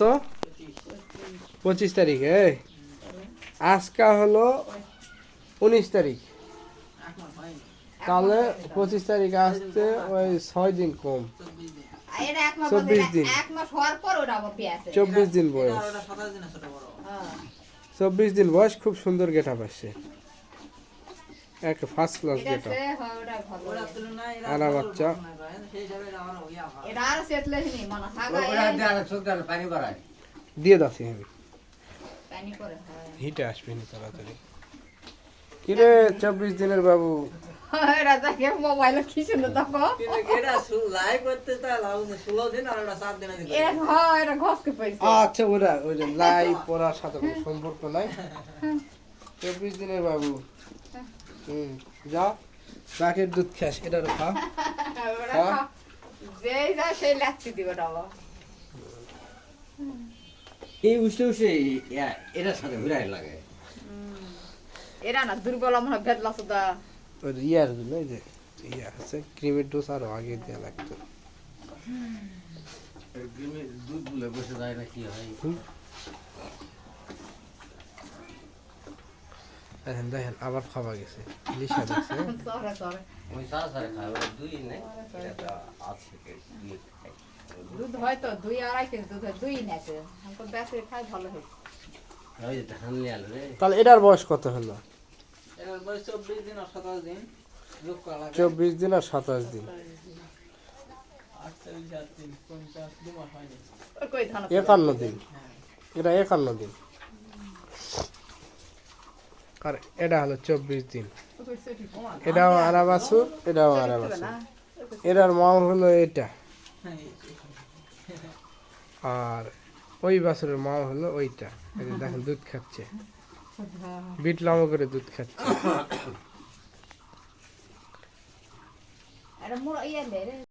কত? পঁচিশ তারিখে আজকা হলো উনিশ তারিখ। তাহলে পঁচিশ তারিখ আসতে ওই ছয় দিন কম। চব্বিশ দিন। চব্বিশ দিন বয়স। চব্বিশ দিন বয়স খুব সুন্দর গেট আপ আসছে। এক ফার্স্ট ক্লাস গেট আপ। আনা বাচ্চা দিয়ে দাসি আমি হিটে আসবি না তাড়াতাড়ি। কিরে চব্বিশ দিনের বাবু? মোবাইলে কি সুন্দর দেখো আচ্ছা ওরা ওই যে লাই পড়ার সাথে কোনো সম্পর্ক নাই। চব্বিশ দিনের বাবু। হুম যা বাকের দুধ খাস এটার খা। এই উঠে উঠে এটার সাথে ঘুরাই লাগে এরা না দুর্বল মনে হয় ভেদলা সুদা ইয়ার জন্য এই যে ইয়া আছে ক্রিমের ডোজ আরও আগে দেওয়া লাগতো দুধগুলো বসে যায় না কি হয় দেখেন দেখেন আবার খাওয়া গেছে। লিসা দেখছে সরে সরে ওই সারা। সারা খায় ওরা দুই নেই তো আছে দুই আড়াই কেজি দুধ হয় দুই বেশি ভালো তাহলে এটার বয়স কত হলো? চব্বিশ দিন আর সাতাশ দিন। চব্বিশ আর সাতাশ একান্ন দিন। এটা একান্ন দিন। আর এটা হলো চব্বিশ দিন। এটাও আরা বাছুর এটাও আরা বাছুর এটার মা হলো এটা। হ্যাঁ আর ওই বাছুরের মা হলো ওইটা। দেখেন দুধ খাচ্ছে। বিট লামো করে দুধ খাচ্ছে।